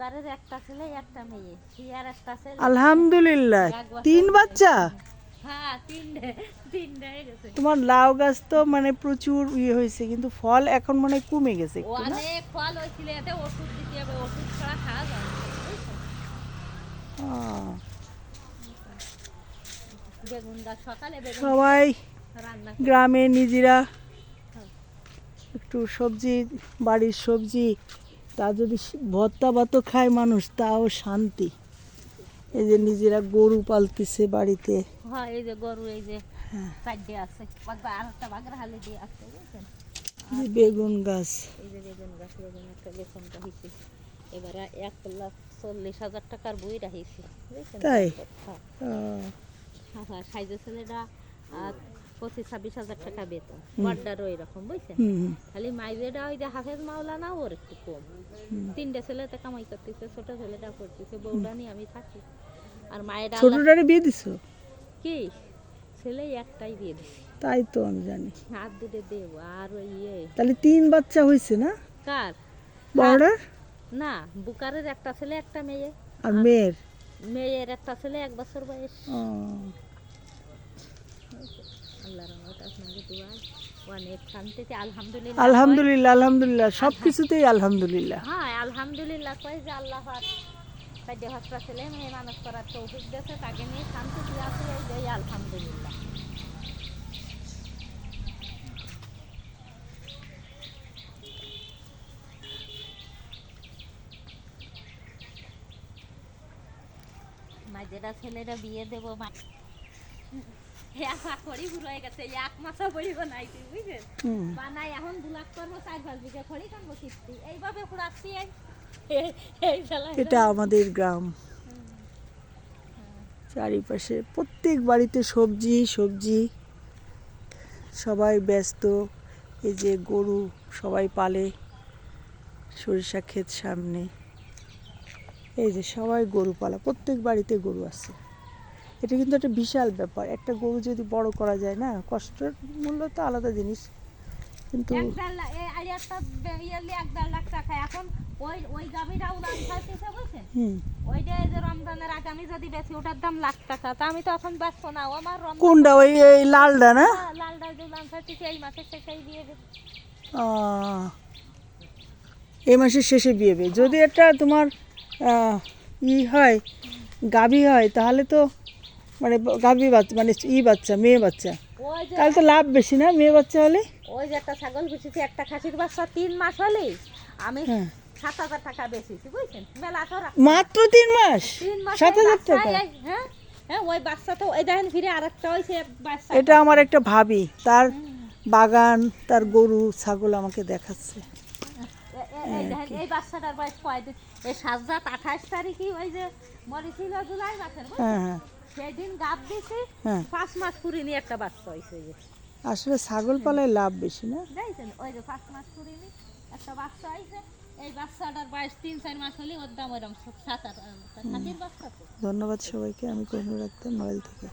বুকারের একটা ছেলে একটা মেয়ে। সিয়ার একটা ছেলে। আলহামদুলিল্লাহ। তিন বাচ্চা? হ্যাঁ তোমার লাউ গাছ তো মানে প্রচুর ইয়ে হয়েছে কিন্তু ফল এখন মানে কমে গেছে অনেক ফল হয়েছিল এতে ওষুধ দিতে হবে ওষুধ ছাড়া খাওয়া যায় না, বুঝছ? আহ, বেগুন গাছ সকালে বেগুন সবাই গ্রামে নিজেরা একটু সবজি বাড়ির সবজি তা যদি ভর্তা ভাতও খায় মানুষ তাও শান্তি। এই যে নিজেরা গরু পালতেছে বাড়িতে। হ্যাঁ এই যে গরু এই যে হ্যাঁ। আছে। বেগুন গাছ। এই যে বেগুন গাছ বেগুন একটা এবারে এক লাখ চল্লিশ হাজার টাকার বই রাখিছি। তাই? হ্যাঁ। হ্যাঁ হ্যাঁ ছেলেটা পঁচিশ ছাব্বিশ হাজার টাকা বেতন। বড্ডারও এরকম বুঝছেন? খালি মাইজেটা ওই যে হাফেজ মাওলানা ওর একটু কম। তিনটে ছেলেতে কামাই করতেছে ছোট ছেলেটা করতেছে বউটা নিয়ে আমি থাকি। আর মায়ের ছোটটারে বিয়ে দিছো? কি? ছেলে একটাই দিয়ে দিছি। তাই তো আমি জানি। হাত দুটো দেব আর ওই ইয়ে। তাহলে তিন বাচ্চা হয়েছে না? কার? বড়টার না বুকারের একটা ছেলে একটা মেয়ে। আর মেয়ের? মেয়ের একটা ছেলে এক বছর বয়স ও, আল্লাহ রহমত আপনাকে দোয়া অনেক শান্তিতে আলহামদুলিল্লাহ আলহামদুলিল্লাহ সব কিছুতেই আলহামদুলিল্লাহ। হ্যাঁ আলহামদুলিল্লাহ কয় যে আল্লাহ হসটা ছেলে মেয়ে মানুষ করার তৌফিক দিয়েছে, তাকে নিয়ে শান্তি আছে, এই যে আলহামদুলিল্লাহ। মাঝেরা ছেলেরা বিয়ে দেবো মা এক করি বুড়ো গেছে। এক মাসা বড়ি বানাইছি বুঝলেন বানাই এখন দু লাখ করব চার পাঁচ বিঘা খড়ি কানবো কিস্তি। এইভাবে পুরাচ্ছি এই এই শালা এটা আমাদের গ্রাম। চারিপাশে প্রত্যেক বাড়িতে সবজি সবজি। সবাই ব্যস্ত। এই যে গরু সবাই পালে সরিষা ক্ষেত সামনে। এই যে সবাই গরু পালা প্রত্যেক বাড়িতে গরু আছে। এটা কিন্তু একটা বিশাল ব্যাপার। একটা গরু যদি বড় করা যায় না কষ্টের মূল্য তো আলাদা জিনিস। কিন্তু টাকা। এখন ওই ওই খাইতেছে ওইটা যে রমজানের আগে আমি যদি বেশি ওটার দাম লাখ টাকা। তা আমি তো এখন না। আমার কোনটা? ওই এই লালটা না? লালটা যে খাইতেছে এই মাসের শেষেই দিয়ে দেবে। এই মাসের শেষে বিয়ে যদি এটা তোমার ই হয় গাভী হয় তাহলে তো মানে গাভী বাচ্চা মানে ই বাচ্চা মেয়ে বাচ্চা। ওই তাহলে তো লাভ বেশি না মেয়ে বাচ্চা হলে? ওই যে একটা ছাগল বেচেছি একটা খাসির বাচ্চা তিন মাস হলে আমি হ্যাঁ। সাত হাজার টাকা বেচেছি বুঝছেন? মেলা রাখ- মাত্র তিন মাস? সাত হাজার টাকা? হ্যাঁ হ্যাঁ ওই বাচ্চা তো ওই দেখেন ফিরে আরেকটা হয়েছে বাচ্চা। এটা আমার একটা ভাবি তার বাগান তার গরু ছাগল আমাকে দেখাচ্ছে। এই বাচ্চাটার বয়স কয়দিন? এই সাতজাত আঠাশ তারিখই ওই যে মরেছিল জুলাই মাসের হ্যাঁ হ্যাঁ। দিছি হ্যাঁ। পাঁচ মাস পুরিনি একটা বাচ্চা হয়েছে আসলে ছাগল পালায় লাভ বেশি না। দেখছেন ওই যে পাঁচ মাস পুরিনি একটা বাচ্চা হয়েছে এই বাচ্চাটার বয়স তিন চার মাস হলে ওর দাম ওইরকম সাত আট ধন্যবাদ সবাইকে আমি কমে রাখতাম মোবাইল থেকে।